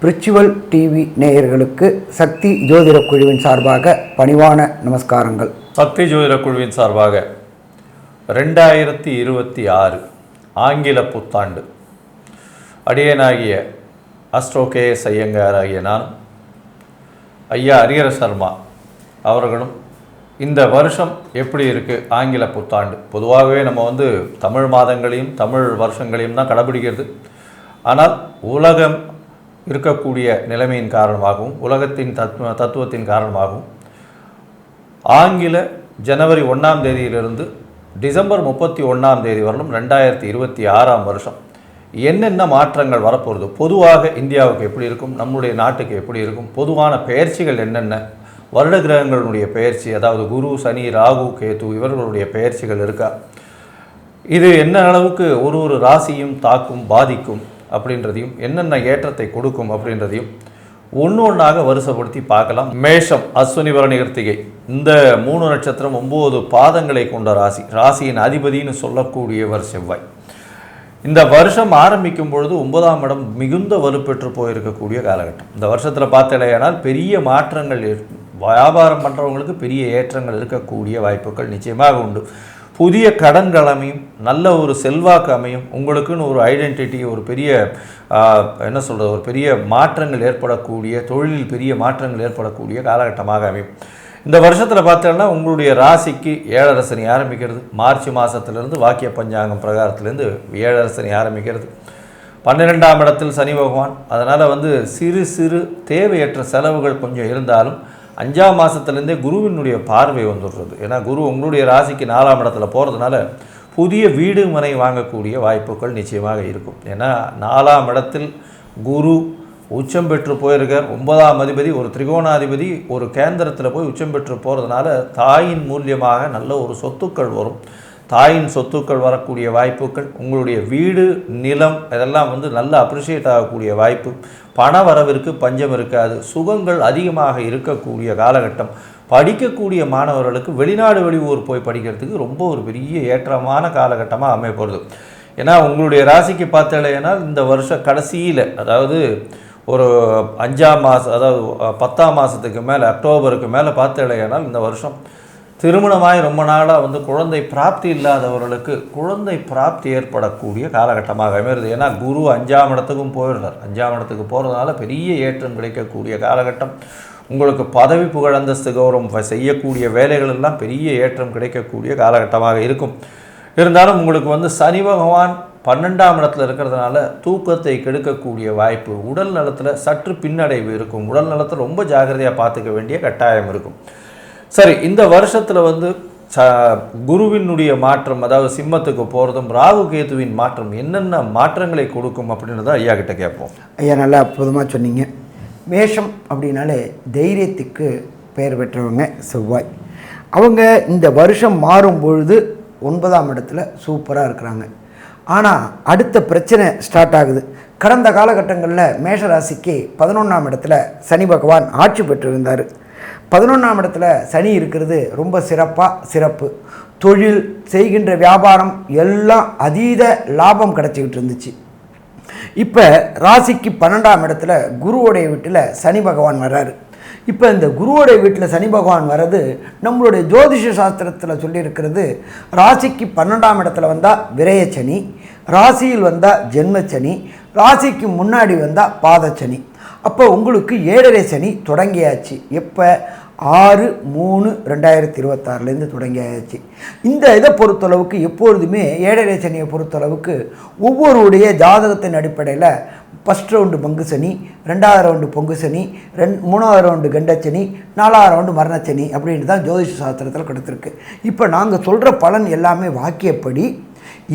பிரிச்சுவல் TV நேயர்களுக்கு சக்தி ஜோதிட குழுவின் சார்பாக பணிவான நமஸ்காரங்கள். சக்தி ஜோதிட குழுவின் சார்பாக ரெண்டாயிரத்தி இருபத்தி ஆறு ஆங்கில புத்தாண்டு. அடியனாகிய அஸ்ட்ரோ கே எஸ் ஐயங்கார் ஆகிய நான் ஐயா ஹரிஹர சர்மா அவர்களும் இந்த வருஷம் எப்படி இருக்குது ஆங்கில புத்தாண்டு. பொதுவாகவே நம்ம வந்து தமிழ் மாதங்களையும் தமிழ் வருஷங்களையும் தான் கடைபிடிக்கிறது ஆனால் உலகம் இருக்கக்கூடிய நிலைமையின் காரணமாகவும் உலகத்தின் தத்துவ தத்துவத்தின் காரணமாகவும் ஆங்கில ஜனவரி ஒன்றாம் தேதியிலிருந்து டிசம்பர் முப்பத்தி ஒன்றாம் தேதி வரலும் ரெண்டாயிரத்தி இருபத்தி ஆறாம் வருஷம். என்னென்ன மாற்றங்கள் வரப்போகிறது பொதுவாக இந்தியாவுக்கு எப்படி இருக்கும்? நம்முடைய நாட்டுக்கு எப்படி இருக்கும்? பொதுவான பெயர்ச்சிகள் என்னென்ன? வருட கிரகங்களுடைய பெயர்ச்சி அதாவது குரு சனி ராகு கேது இவர்களுடைய பெயர்ச்சிகள் இருக்கா? இது என்ன அளவுக்கு ஒரு ஒரு ராசியும் தாக்கும் பாதிக்கும் அப்படின்றதையும் என்னென்ன ஏற்றத்தை கொடுக்கும் அப்படின்றதையும் ஒன்று ஒன்றாக வருஷப்படுத்தி பார்க்கலாம். மேஷம் அஸ்வினி வரணி கிருத்திகை. இந்த மூணு நட்சத்திரம் ஒம்பது பாதங்களை கொண்ட ராசி. ராசியின் அதிபதின்னு சொல்லக்கூடியவர் செவ்வாய். இந்த வருஷம் ஆரம்பிக்கும் பொழுது ஒன்பதாம் இடம் மிகுந்த வலுப்பெற்று போயிருக்கக்கூடிய காலகட்டம். இந்த வருஷத்தில் பார்த்தலையானால் பெரிய மாற்றங்கள் வியாபாரம் பண்ணுறவங்களுக்கு பெரிய ஏற்றங்கள் இருக்கக்கூடிய வாய்ப்புகள் நிச்சயமாக உண்டு. புதிய கடன்கள் அமையும் நல்ல ஒரு செல்வாக்கு அமையும். உங்களுக்குன்னு ஒரு ஐடென்டிட்டி ஒரு பெரிய என்ன சொல்கிறது ஒரு பெரிய மாற்றங்கள் ஏற்படக்கூடிய தொழிலில் பெரிய மாற்றங்கள் ஏற்படக்கூடிய காலகட்டமாக அமையும். இந்த வருஷத்தில் பார்த்தோன்னா உங்களுடைய ராசிக்கு ஏழரசனி ஆரம்பிக்கிறது. மார்ச் மாதத்துலேருந்து வாக்கிய பஞ்சாங்கம் பிரகாரத்துலேருந்து ஏழரசனி ஆரம்பிக்கிறது. பன்னிரெண்டாம் இடத்தில் சனி பகவான். அதனால் வந்து சிறு சிறு தேவையற்ற செலவுகள் கொஞ்சம் இருந்தாலும் அஞ்சாம் மாதத்துலேருந்தே குருவினுடைய பார்வை வந்துடுறது. ஏன்னா குரு உங்களுடைய ராசிக்கு நாலாம் இடத்துல போகிறதுனால புதிய வீடு மனை வாங்கக்கூடிய வாய்ப்புகள் நிச்சயமாக இருக்கும். ஏன்னா நாலாம் இடத்தில் குரு உச்சம் பெற்று போயிருக்கார். ஒன்பதாம் அதிபதி ஒரு திரிகோணாதிபதி ஒரு கேந்திரத்தில் போய் உச்சம் பெற்று போகிறதுனால தாயின் மூலியமாக நல்ல ஒரு சொத்துக்கள் வரும். தாயின் சொத்துக்கள் வரக்கூடிய வாய்ப்புகள் உங்களுடைய வீடு நிலம் இதெல்லாம் வந்து நல்ல அப்ரிஷியேட் ஆகக்கூடிய வாய்ப்பு. பண வரவிற்கு பஞ்சம் இருக்காது. சுகங்கள் அதிகமாக இருக்கக்கூடிய காலகட்டம். படிக்கக்கூடிய மாணவர்களுக்கு வெளிநாடு வெளியூர் போய் படிக்கிறதுக்கு ரொம்ப ஒரு பெரிய ஏற்றமான காலகட்டமாக அமையப்படுது ஏன்னா உங்களுடைய ராசிக்கு பார்த்தலைன்னா இந்த வருஷ கடைசியில் அதாவது ஒரு அஞ்சாம் மாதம் அதாவது பத்தாம் மாதத்துக்கு மேலே அக்டோபருக்கு மேலே பார்த்தலையானால் இந்த வருஷம் திருமணமாய் ரொம்ப நாளாக வந்து குழந்தை பிராப்தி இல்லாதவர்களுக்கு குழந்தை பிராப்தி ஏற்படக்கூடிய காலகட்டமாக அமைகிறது. ஏன்னா குரு அஞ்சாம் இடத்துக்கும் போயிடுறார். அஞ்சாம் இடத்துக்கு போகிறதுனால பெரிய ஏற்றம் கிடைக்கக்கூடிய காலகட்டம். உங்களுக்கு பதவி புகழ் அந்தஸ்து கௌரவம் செய்யக்கூடிய வேலைகள் எல்லாம் பெரிய ஏற்றம் கிடைக்கக்கூடிய காலகட்டமாக இருக்கும். இருந்தாலும் உங்களுக்கு வந்து சனி பகவான் பன்னெண்டாம் இடத்துல இருக்கிறதுனால தூக்கத்தை கெடுக்கக்கூடிய வாய்ப்பு உடல் நலத்தில் சற்று பின்னடைவு இருக்கும். உடல் நலத்தை ரொம்ப ஜாக்கிரதையாக பார்த்துக்க வேண்டிய கட்டாயம் இருக்கும். சரி இந்த வருஷத்தில் வந்து ச குருவினுடைய மாற்றம் அதாவது சிம்மத்துக்கு போகிறதும் ராகு கேதுவின் மாற்றம் என்னென்ன மாற்றங்களை கொடுக்கும் அப்படின்றத ஐயா கிட்ட கேட்போம். ஐயா நல்லா அற்புதமாக சொன்னீங்க. மேஷம் அப்படின்னாலே தைரியத்துக்கு பெயர் பெற்றவங்க செவ்வாய். அவங்க இந்த வருஷம் மாறும் பொழுது ஒன்பதாம் இடத்துல சூப்பராக இருக்கிறாங்க. ஆனால் அடுத்த பிரச்சனை ஸ்டார்ட் ஆகுது. கடந்த காலகட்டங்களில் மேஷராசிக்கு பதினொன்றாம் இடத்துல சனி பகவான் ஆட்சி பெற்றிருந்தார். பதினொன்றாம் இடத்துல சனி இருக்கிறது ரொம்ப சிறப்பாக சிறப்பு. தொழில் செய்கின்ற வியாபாரம் எல்லாம் அதீத லாபம் கிடச்சிக்கிட்டு இருந்துச்சு. இப்போ ராசிக்கு பன்னெண்டாம் இடத்துல குருவோடைய வீட்டில் சனி பகவான் வர்றாரு. இப்போ இந்த குருவோடைய வீட்டில் சனி பகவான் வர்றது நம்மளுடைய ஜோதிஷ சாஸ்திரத்தில் சொல்லியிருக்கிறது ராசிக்கு பன்னெண்டாம் இடத்துல வந்தால் விரயச்சனி ராசியில் வந்தால் ஜென்மச்சனி ராசிக்கு முன்னாடி வந்தால் பாதச்சனி அப்போ உங்களுக்கு ஏழரை சனி தொடங்கியாச்சு. எப்போ? ஆறு மூணு ரெண்டாயிரத்தி இருபத்தாறுலேருந்து தொடங்கியாச்சு. இந்த இதை பொறுத்தளவுக்கு எப்பொழுதுமே ஏழரை சனியை பொறுத்தளவுக்கு ஒவ்வொருடைய ஜாதகத்தின் அடிப்படையில் ஃபஸ்ட் ரவுண்டு பங்கு சனி ரெண்டாவது ரவுண்டு பொங்கு சனி ரெண் மூணாவது ரவுண்டு கண்டச்சனி நாலாவது ரவுண்டு மரணச்சனி அப்படின்ட்டு தான் ஜோதிஷ சாஸ்திரத்தில் கொடுத்துருக்கு. இப்போ நாங்கள் சொல்கிற பலன் எல்லாமே வாக்கியப்படி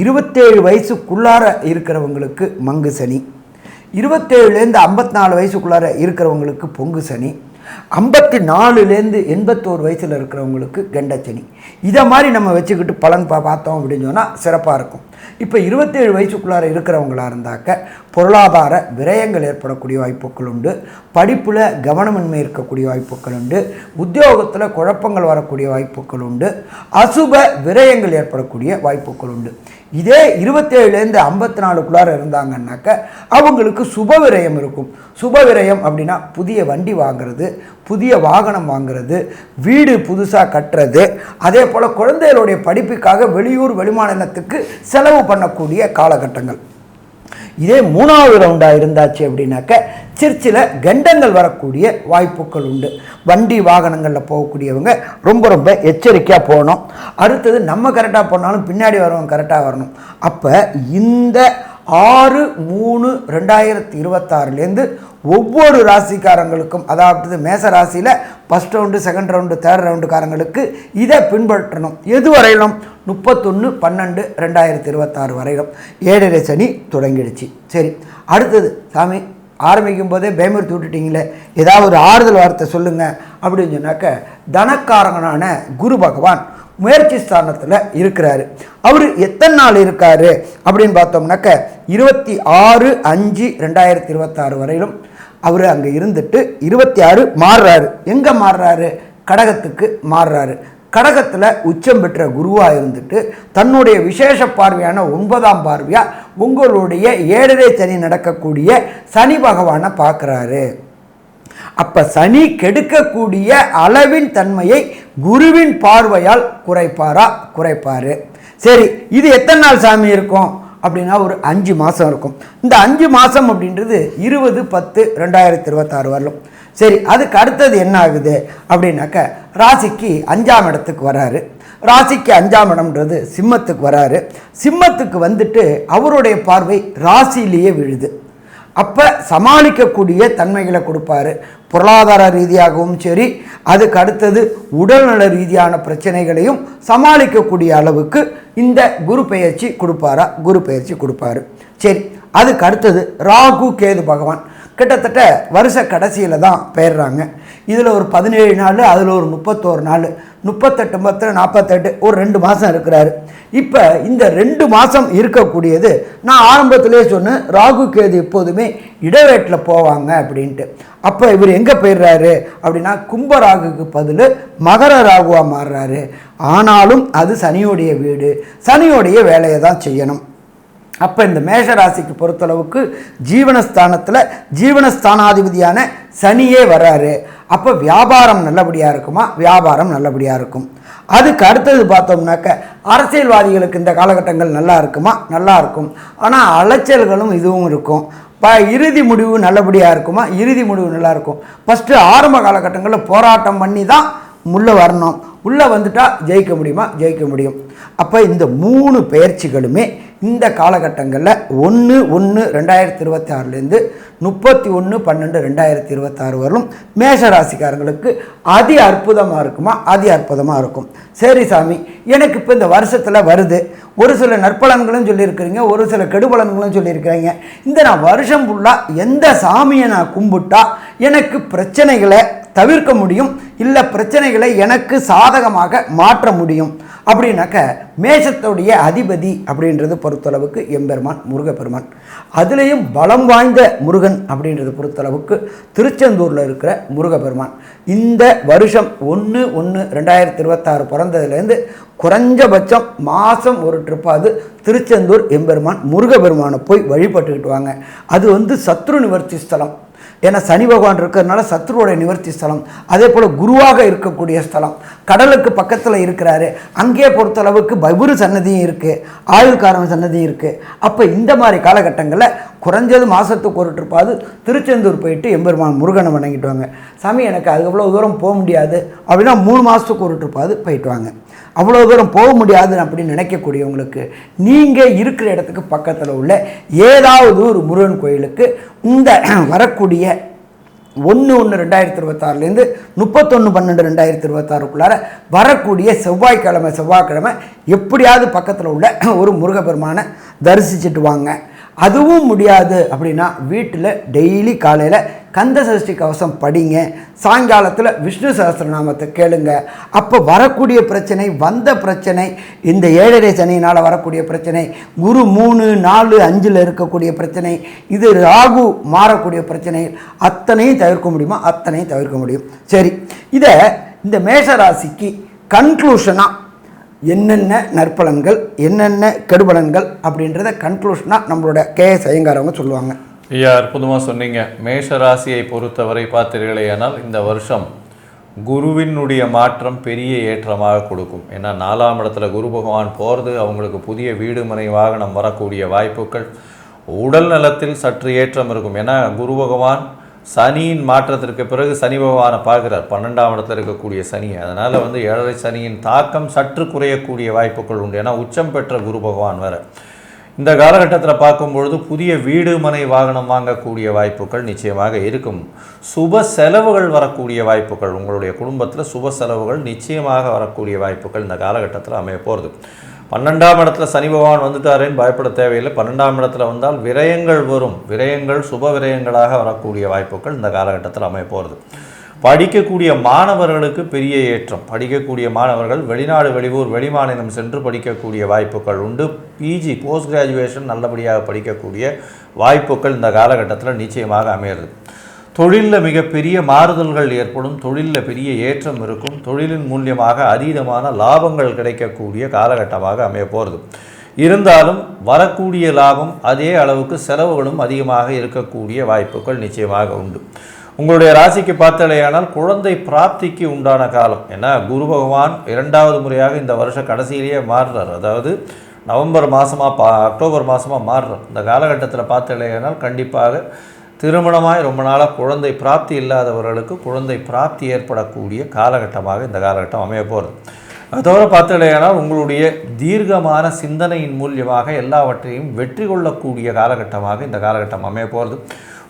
இருபத்தேழு வயசுக்குள்ளார இருக்கிறவங்களுக்கு மங்கு சனி. இருபத்தேழுலேருந்து ஐம்பத்தி நாலு வயசுக்குள்ளார இருக்கிறவங்களுக்கு பொங்கு சனி ஐம்பத்தி நாலுலேருந்து எண்பத்தோரு வயசில் இருக்கிறவங்களுக்கு கெண்டச்சனி இதை மாதிரி நம்ம வச்சுக்கிட்டு பலன் பா பார்த்தோம் அப்படின்னு சொன்னால் சிறப்பாக இருக்கும். இப்போ இருபத்தேழு வயசுக்குள்ளார இருக்கிறவங்களா இருந்தாக்க பொருளாதார விரயங்கள் ஏற்படக்கூடிய வாய்ப்புகள் உண்டு. படிப்பில் கவனமின்மை இருக்கக்கூடிய வாய்ப்புகள் உண்டு. உத்தியோகத்தில் குழப்பங்கள் வரக்கூடிய வாய்ப்புகள் உண்டு. அசுப விரயங்கள் ஏற்படக்கூடிய வாய்ப்புகள் உண்டு. இதே இருபத்தேழுலேருந்து ஐம்பத்தி நாலுக்குள்ளார இருந்தாங்கன்னாக்க அவங்களுக்கு சுப விரயம் இருக்கும். சுப விரயம் அப்படின்னா புதிய வண்டி வாங்குறது புதிய வாகனம் வாங்குறது வீடு புதுசாக கட்டுறது அதே போல் குழந்தைகளுடைய படிப்புக்காக வெளியூர் வெளிமாநிலத்துக்கு செலவு பண்ணக்கூடிய காலகட்டங்கள். இதே மூணாவது ரவுண்டாக இருந்தாச்சு அப்படின்னாக்க சர்ச்சில் கண்டங்கள் வரக்கூடிய வாய்ப்புகள் உண்டு. வண்டி வாகனங்களில் போகக்கூடியவங்க ரொம்ப ரொம்ப எச்சரிக்கையாக போகணும். அடுத்தது நம்ம கரெக்டாக போனாலும் பின்னாடி வரவங்க கரெக்டாக வரணும். அப்போ இந்த ஆறு மூணு ரெண்டாயிரத்தி இருபத்தாறுலேருந்து ஒவ்வொரு ராசிக்காரங்களுக்கும் அதாவது மேச ராசியில் first round second round third ரவுண்டுக்காரங்களுக்கு இதை பின்பற்றணும். எது வரையிலும் முப்பத்தொன்று பன்னெண்டு ரெண்டாயிரத்தி இருபத்தாறு வரையிலும் ஏழரை சனி தொடங்கிடுச்சு. சரி அடுத்தது சாமி ஆரம்பிக்கும் போதே பயமுறுத்தி விட்டுட்டீங்களே ஏதாவது ஒரு ஆறுதல் வார்த்தை சொல்லுங்கள் அப்படின்னு சொன்னாக்க தனக்காரங்கனான குரு பகவான் முயற்சி ஸ்தானத்தில் இருக்கிறாரு. அவர் எத்தனை நாள் இருக்காரு அப்படின்னு பார்த்தோம்னாக்க இருபத்தி ஆறு அஞ்சு ரெண்டாயிரத்தி இருபத்தாறு வரையிலும் அவர் அங்கே இருந்துட்டு இருபத்தி ஆறு மாறுறாரு. எங்கே மாறுறாரு? கடகத்துக்கு மாறுறாரு. கடகத்தில் உச்சம் பெற்ற குருவாக இருந்துட்டு தன்னுடைய விசேஷ பார்வையான ஒன்பதாம் பார்வையாக உங்களுடைய ஏழரை சனி நடக்கக்கூடிய சனி பகவானை பார்க்குறாரு. அப்போ சனி கெடுக்கக்கூடிய அளவின் தன்மையை குருவின் பார்வையால் குறைப்பாரா? குறைப்பார். சரி இது எத்தனை நாள் சாமி இருக்கும்? அப்படின்னா ஒரு அஞ்சு மாதம் இருக்கும். இந்த அஞ்சு மாதம் அப்படின்றது இருபது பத்து ரெண்டாயிரத்தி இருபத்தாறு வரலும். சரி அதுக்கு அடுத்தது என்ன ஆகுது? அப்படின்னாக்க ராசிக்கு அஞ்சாம் இடத்துக்கு வராரு. ராசிக்கு அஞ்சாம் இடம்ன்றது சிம்மத்துக்கு வராரு. சிம்மத்துக்கு வந்துட்டு அவருடைய பார்வை ராசியிலேயே விழுது. அப்போ சமாளிக்கக்கூடிய தன்மைகளை கொடுப்பாரு. பொருளாதார ரீதியாகவும் சரி அதுக்கு அடுத்தது உடல்நல ரீதியான பிரச்சனைகளையும் சமாளிக்கக்கூடிய அளவுக்கு இந்த குரு பெயர்ச்சி கொடுப்பாரா? குரு பெயர்ச்சி கொடுப்பாரு. சரி அதுக்கு அடுத்தது ராகு கேது பகவான். கிட்டத்தட்ட வருஷ கடைசியில் தான் பெயர்றாங்க. இதில் ஒரு பதினேழு நாள் அதில் ஒரு முப்பத்தோரு நாள். முப்பத்தெட்டு பத்து நாற்பத்தெட்டு ஒரு ரெண்டு மாதம் இருக்கிறாரு. இப்போ இந்த ரெண்டு மாதம் இருக்கக்கூடியது நான் ஆரம்பத்திலே சொன்னேன் ராகு கேது எப்போதுமே இடவேட்டில் போவாங்க அப்படின்ட்டு. அப்போ இவர் எங்கே போயிடுறாரு அப்படின்னா கும்ப ராகுக்கு பதில் மகர ராகுவாக மாறுறாரு. ஆனாலும் அது சனியோடைய வீடு சனியோடைய வேலையை தான் செய்யணும். அப்போ இந்த மேஷ ராசிக்கு பொறுத்தளவுக்கு ஜீவனஸ்தானத்தில் ஜீவனஸ்தானாதிபதியான சனியே வராரு. அப்போ வியாபாரம் நல்லபடியாக இருக்குமா? வியாபாரம் நல்லபடியாக இருக்கும். அதுக்கு அடுத்தது பார்த்தோம்னாக்க அரசியல்வாதிகளுக்கு இந்த காலகட்டங்கள் நல்லா இருக்குமா? நல்லா இருக்கும். ஆனால் அலைச்சல்களும் இதுவும் இருக்கும். ப இறுதி முடிவு நல்லபடியாக இருக்குமா? இறுதி முடிவு நல்லா இருக்கும். ஃபஸ்ட்டு ஆரம்ப காலகட்டங்களில் போராட்டம் பண்ணி தான் முள்ள வரணும். உள்ளே வந்துட்டால் ஜெயிக்க முடியுமா? ஜெயிக்க முடியும். அப்போ இந்த மூணு பயிற்சிகளுமே இந்த காலகட்டங்களில் ஒன்று ஒன்று ரெண்டாயிரத்தி இருபத்தி ஆறுலேருந்து முப்பத்தி ஒன்று பன்னெண்டு ரெண்டாயிரத்தி இருபத்தாறு வரலும் மேஷ ராசிக்காரங்களுக்கு அதி அற்புதமாக இருக்குமா? அதி அற்புதமாக இருக்கும். சரி சாமி எனக்கு இப்போ இந்த வருஷத்தில் வருது. ஒரு சில நற்பலன்களும் சொல்லியிருக்கிறீங்க ஒரு சில கெடுபலன்களும் சொல்லியிருக்கிறீங்க. இந்த நான் வருஷம் ஃபுல்லாக எந்த சாமியை நான் கும்பிட்டா எனக்கு பிரச்சனைகளை தவிர்க்க முடியும்? இல்லை பிரச்சனைகளை எனக்கு சாதகமாக மாற்ற முடியும். அப்படின்னாக்க மேஷத்துடைய அதிபதி அப்படின்றது பொறுத்தளவுக்கு எம்பெருமான் முருகப்பெருமான். அதுலேயும் பலம் வாய்ந்த முருகன் அப்படின்றது பொறுத்தளவுக்கு திருச்செந்தூரில் இருக்கிற முருகப்பெருமான். இந்த வருஷம் ஒன்று ஒன்று ரெண்டாயிரத்தி இருபத்தாறு பிறந்ததுலேருந்து குறைஞ்சபட்சம் மாதம் ஒரு ட்ரிப்பாவது திருச்செந்தூர் எம்பெருமான் முருகப்பெருமானை போய் வழிபட்டுக்கிட்டு வாங்க. அது வந்து சத்ரு நிவர்த்தி ஸ்தலம். ஏன்னா சனி பகவான் இருக்கிறதுனால சத்ருவோடைய நிவர்த்தி ஸ்தலம். அதே போல் குருவாக இருக்கக்கூடிய ஸ்தலம். கடலுக்கு பக்கத்தில் இருக்கிறாரு. அங்கே பொறுத்தளவுக்கு பபுரு சன்னதியும் இருக்குது ஆயுள்காரன் சன்னதியும் இருக்குது அப்போ இந்த மாதிரி காலகட்டங்களில் குறைஞ்சது மாதத்துக்கு ஒரு ட்ரிப்பாவது திருச்செந்தூர் போயிட்டு எம்பெருமான் முருகனை வணங்கிட்டு வாங்க. சாமி எனக்கு அது அவ்வளோ தூரம் போக முடியாது. அப்படின்னா மூணு மாதத்துக்கு ஒரு ட்ரிப்பாவது போயிட்டு வாங்க. அவ்வளோ தூரம் போக முடியாது அப்படின்னு நினைக்கக்கூடியவங்களுக்கு நீங்கள் இருக்கிற இடத்துக்கு பக்கத்தில் உள்ள ஏதாவது ஒரு முருகன் கோயிலுக்கு இந்த வரக்கூடிய ஒன்று ஒன்று ரெண்டாயிரத்தி இருபத்தாறுலேருந்து முப்பத்தொன்று பன்னெண்டு ரெண்டாயிரத்தி இருபத்தாறுக்குள்ளார வரக்கூடிய செவ்வாய்க்கிழமை செவ்வாய்க்கிழமை எப்படியாவது பக்கத்தில் உள்ள ஒரு முருகப்பெருமானை தரிசிச்சுட்டு வாங்க. அதுவும் முடியாது அப்படின்னா வீட்டில் டெய்லி காலையில் கந்த சஷ்டி கவசம் படிங்க. சாயங்காலத்தில் விஷ்ணு சகசிரநாமத்தை கேளுங்க. அப்போ வரக்கூடிய பிரச்சனை வந்த பிரச்சனை இந்த ஏழரை சனியினால் வரக்கூடிய பிரச்சனை குரு மூணு நாலு அஞ்சில் இருக்கக்கூடிய பிரச்சனை இது ராகு மாறக்கூடிய பிரச்சனை அத்தனையும் தவிர்க்க முடியுமா? அத்தனையும் தவிர்க்க முடியும். சரி இதை இந்த மேஷராசிக்கு கன்க்ளூஷனாக என்னென்ன நற்பலன்கள் என்னென்ன கெடுபலன்கள் அப்படின்றத கன்க்ளூஷனாக நம்மளோட கேஎஸ் ஐயங்காரவங்க சொல்லுவாங்க. ஐயா அற்புதமாக சொன்னீங்க. மேஷ ராசியை பொறுத்தவரை பார்த்தீர்களேயானால் இந்த வருஷம் குருவினுடைய மாற்றம் பெரிய ஏற்றமாக கொடுக்கும். ஏன்னா நாலாம் இடத்துல குரு பகவான் போகிறது அவங்களுக்கு புதிய வீடு மனை வாகனம் வரக்கூடிய வாய்ப்புகள் உடல் நலத்தில் சற்று ஏற்றம் இருக்கும். ஏன்னா குரு பகவான் சனியின் மாற்றத்திற்கு பிறகு சனி பகவானை பார்க்குறார். பன்னெண்டாம் இடத்துல இருக்கக்கூடிய சனி. அதனால் வந்து ஏழரை சனியின் தாக்கம் சற்று குறையக்கூடிய வாய்ப்புகள் உண்டு. ஏன்னா உச்சம் பெற்ற குரு பகவான் வேற. இந்த காலகட்டத்தில் பார்க்கும்பொழுது புதிய வீடு மனை வாகனம் வாங்கக்கூடிய வாய்ப்புகள் நிச்சயமாக இருக்கும். சுப செலவுகள் வரக்கூடிய வாய்ப்புகள் உங்களுடைய குடும்பத்தில் சுப செலவுகள் நிச்சயமாக வரக்கூடிய வாய்ப்புகள் இந்த காலகட்டத்தில் அமைய போகிறது பன்னெண்டாம் இடத்துல சனி பகவான் வந்துட்டாரேன்னு பயப்பட தேவையில்லை. பன்னெண்டாம் இடத்துல வந்தால் விரயங்கள் வரும். விரயங்கள் சுப விரயங்களாக வரக்கூடிய வாய்ப்புகள் இந்த காலகட்டத்தில் அமைய போகிறது படிக்கக்கூடிய மாணவர்களுக்கு பெரிய ஏற்றம். படிக்கக்கூடிய மாணவர்கள் வெளிநாடு வெளியூர் வெளிமாநிலம் சென்று படிக்கக்கூடிய வாய்ப்புகள் உண்டு. பிஜி போஸ்ட் கிராஜுவேஷன் நல்லபடியாக படிக்கக்கூடிய வாய்ப்புகள் இந்த காலகட்டத்தில் நிச்சயமாக அமையிறது. தொழிலில் மிகப்பெரிய மாறுதல்கள் ஏற்படும் தொழிலில் பெரிய ஏற்றம் இருக்கும் தொழிலின் மூலியமாக அதீதமான லாபங்கள் கிடைக்கக்கூடிய காலகட்டமாக அமைய போகிறது இருந்தாலும் வரக்கூடிய லாபம் அதே அளவுக்கு செலவுகளும் அதிகமாக இருக்கக்கூடிய வாய்ப்புகள் நிச்சயமாக உண்டு. உங்களுடைய ராசிக்கு பார்த்தலையானால் குழந்தை பிராப்திக்கு உண்டான காலம். ஏன்னா குரு பகவான் இரண்டாவது முறையாக இந்த வருஷ கடைசியிலேயே மாறுறார். அதாவது நவம்பர் மாதமாக பா அக்டோபர் மாதமாக மாறுறார். இந்த காலகட்டத்தில் பார்த்தலையானால் கண்டிப்பாக திருமணமாய் ரொம்ப நாளாக குழந்தை பிராப்தி இல்லாதவர்களுக்கு குழந்தை பிராப்தி ஏற்படக்கூடிய காலகட்டமாக இந்த காலகட்டம் அமைய போகிறது. அதோடு பார்த்துடையானால் உங்களுடைய தீர்க்கமான சிந்தனையின் மூலியமாக எல்லாவற்றையும் வெற்றி கொள்ளக்கூடிய காலகட்டமாக இந்த காலகட்டம் அமைய போகிறது.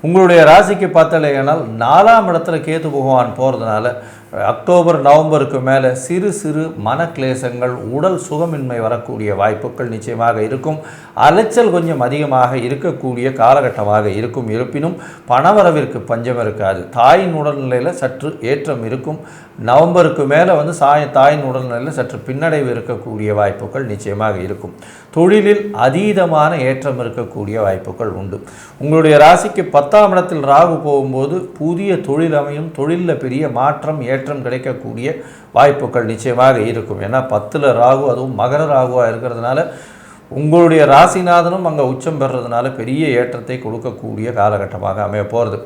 உங்களுடைய ராசிக்கு பார்த்தலையானால் நாலாம் இடத்துல கேது பகவான் போகிறதுனால அக்டோபர் நவம்பருக்கு மேலே சிறு சிறு மனக்லேசங்கள் உடல் சுகமின்மை வரக்கூடிய வாய்ப்புகள் நிச்சயமாக இருக்கும். அலைச்சல் கொஞ்சம் அதிகமாக இருக்கக்கூடிய காலகட்டமாக இருக்கும். இருப்பினும் பணவரவிற்கு பஞ்சம் இருக்காது. தாயின் உடல்நிலையில் சற்று ஏற்றம் இருக்கும். நவம்பருக்கு மேலே வந்து சாய தாயின் உடல்நிலையில் சற்று பின்னடைவு இருக்கக்கூடிய வாய்ப்புகள் நிச்சயமாக இருக்கும். தொழிலில் அதீதமான ஏற்றம் இருக்கக்கூடிய வாய்ப்புகள் உண்டு. உங்களுடைய ராசிக்கு பத்தாம் இடத்தில் ராகு போகும்போது புதிய தொழில் அமையும். தொழிலில் பெரிய மாற்றம் ஏற்ற ஏற்றம் கிடைக்கக்கூடிய வாய்ப்புகள் நிச்சயமாக இருக்கும். ஏன்னா பத்தில் ராகு அதுவும் மகர ராகுவாக இருக்கிறதுனால உங்களுடைய ராசிநாதனும் அங்கே உச்சம் பெறுறதுனால பெரிய ஏற்றத்தை கொடுக்கக்கூடிய காலகட்டமாக அமைய போகிறது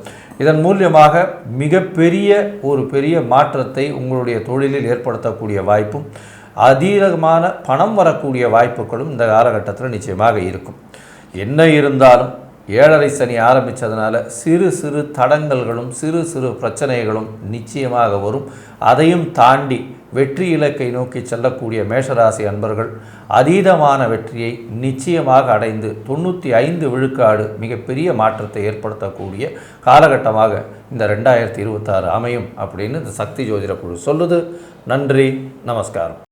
இதன் மூலியமாக மிகப்பெரிய ஒரு பெரிய மாற்றத்தை உங்களுடைய தொழிலில் ஏற்படுத்தக்கூடிய வாய்ப்பும் அதீதமான பணம் வரக்கூடிய வாய்ப்புகளும் இந்த காலகட்டத்தில் நிச்சயமாக இருக்கும். என்ன இருந்தாலும் ஏழரை சனி ஆரம்பித்ததுனால சிறு சிறு தடங்கல்களும் சிறு சிறு பிரச்சனைகளும் நிச்சயமாக வரும். அதையும் தாண்டி வெற்றி இலக்கை நோக்கி செல்லக்கூடிய மேஷராசி அன்பர்கள் அதீதமான வெற்றியை நிச்சயமாக அடைந்து தொண்ணூற்றி ஐந்து விழுக்காடு மிகப்பெரிய மாற்றத்தை ஏற்படுத்தக்கூடிய காலகட்டமாக இந்த ரெண்டாயிரத்தி இருபத்தாறு அமையும் அப்படின்னு இந்த சக்தி ஜோதிட குழு சொல்லுது. நன்றி நமஸ்காரம்.